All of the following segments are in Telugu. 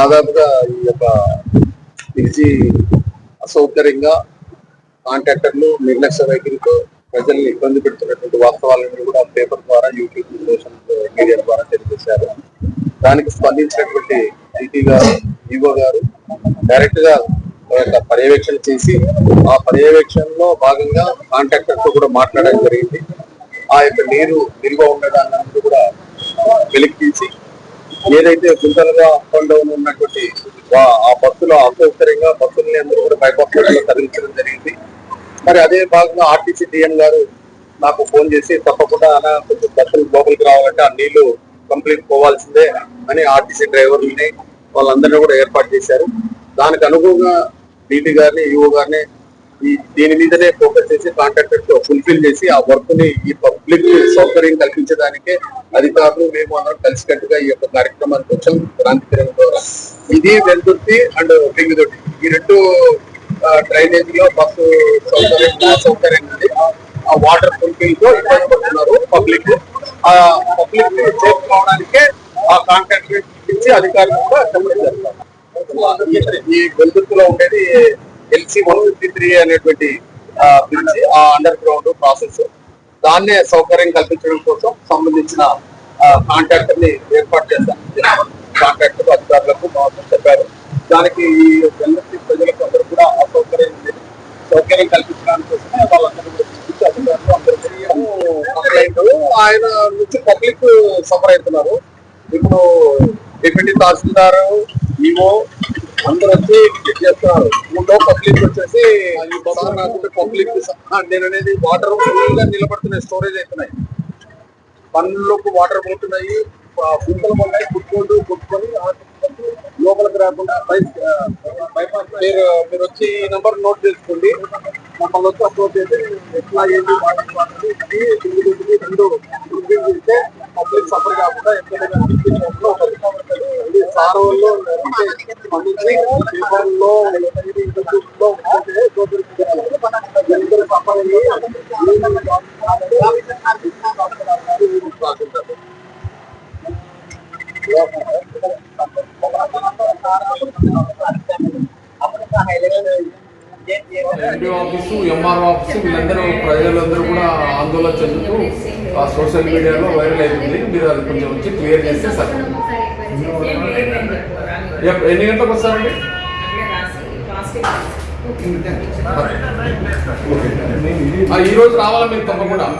దాదాపుగా ఈ యొక్క పిలిచి అసౌకర్యంగా కాంట్రాక్టర్లు నిర్లక్ష్య వైఖరితో ప్రజల్ని ఇబ్బంది పెడుతున్నటువంటి వాస్తవాలను కూడా పేపర్ ద్వారా యూట్యూబ్ సోషల్ మీడియా ద్వారా తెలియజేశారు. దానికి స్పందించినటువంటి ఐటీ గారు ఈవో గారు డైరెక్ట్గా ఆ యొక్క పర్యవేక్షణ చేసి ఆ పర్యవేక్షణలో భాగంగా కాంట్రాక్టర్తో కూడా మాట్లాడడం జరిగింది. ఆ యొక్క నీరు నిల్వ ఉండడాన్ని కూడా వెలికి తీసి ఏదైతే గుంతలుగా అప్ అండ్ డౌన్ ఉన్నటువంటి వా- ఆ బస్సులో అసౌకర్యంగా బస్సుల్ని అందరూ కూడా బైపాస్ రోడ్లో తరలించడం జరిగింది. మరి అదే భాగంగా ఆర్టీసీ డిఎం గారు నాకు ఫోన్ చేసి తప్పకుండా అలా కొంచెం బస్సులు లోపలికి రావాలంటే ఆ నీళ్ళు కంప్లీట్ పోవాల్సిందే అని ఆర్టీసీ డ్రైవర్లని వాళ్ళందరినీ కూడా ఏర్పాటు చేశారు. దానికి అనుగుణంగా డీటీ గారిని ఈఓ గారిని ఈ దీని మీదనే ఫోకస్ చేసి కాంట్రాక్టర్ ఫుల్ఫిల్ చేసి ఆ వర్క్ని ఈ పబ్లిక్ సౌకర్యం కల్పించడానికే అధికారులు మేము అందరం కలిసికట్టుగా ఈ యొక్క కార్యక్రమానికి వచ్చాం. క్రాంతి కిరణ్ ద్వారా. ఇది వెల్దుర్తి అండ్ పింగిదొడ్డి ఈ రెండు డ్రైనేజ్లో బస్సు సౌకర్యం సౌకర్యం ఉంది. ఆ వాటర్ ఫుల్ఫిల్తో ఇబ్బంది పడుతున్నారు పబ్లిక్ ఆ పబ్లిక్ చేరుకోవడానికే ఆ కాంట్రాక్టర్ ఇచ్చి అధికారులు కూడా ఈ వెల్దుర్తిలో ఉండేది ఎల్సి వన్ ఫిఫ్టీ త్రీ అనేటువంటి ఆ, బ్రిడ్జ్ ఆ అండర్ గ్రౌండ్ ప్రాసెస్ దాన్నే సౌకర్యం కల్పించడం కోసం సంబంధించిన కాంట్రాక్టర్ని ఏర్పాటు చేస్తాను కాంట్రాక్టర్ అధికారులకు మాకు చెప్పారు. దానికి ఈ వెల్దుర్తి ప్రజలకు అందరూ కూడా ఆ సౌకర్యం. సౌకర్యం కల్పించడానికి కోసమే వాళ్ళందరూ కూడా పిలిపించి అధికారులు అందరూ కంప్లైంట్ ఆయన నుంచి పబ్లిక్ సఫర్ అవుతున్నారు. ఇప్పుడు డిప్యూటీ తహసీల్దార్ ఈవో అందరూ వచ్చి విజిట్ చేస్తున్నారు. మూడో పబ్లిక్ వచ్చేసి పబ్లిక్ నేను అనేది వాటర్గా నిలబడుతున్నాయి స్టోరేజ్ అవుతున్నాయి పనులకు వాటర్ పోతున్నాయి గుంటలు ఉన్నాయి కుట్టుకుంటూ కుట్టుకొని లోపలికి రాకుండా బైపాస్ మీరు మీరు వచ్చి ఈ నెంబర్ నోట్ చేసుకోండి. మమ్మల్ని వచ్చి అప్రోచ్ చేసి ఎట్లా ఏంటి వాటర్ రెండు పబ్లిక్ సఫర్ కాకుండా ఎక్కడైనా అనిపించినప్పుడు ఒకటి ఇది ఆఫీసు ఎంఆర్ఓ ఆఫీసు వీళ్ళందరూ ప్రజలందరూ కూడా ఆందోళన చెందుతూ ఆ సోషల్ మీడియాలో వైరల్ అవుతుంది మీరు అది కొంచెం వచ్చి క్లియర్ చేస్తే సార్ ఎన్ని గంటలకు వస్తారండి? ఆ, ఈ రోజు రావాలా మీరు తప్పకుండా?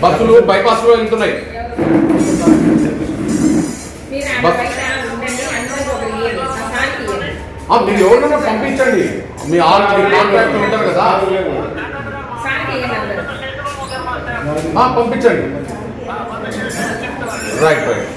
బస్సులు బైపాస్లో వెళ్తున్నాయి. మీరు ఆడ బస్- బయట ఉండండి, అందరికీ ఒకరు ఇయ్యండి, సహాయానికి ఇయ్యండి. ఆ, మీరు ఎవరైనా పంపించండి. మీ ఆల్ కాంట్రాక్ట్ ఉంటారు కదా. పంపించండి. Right right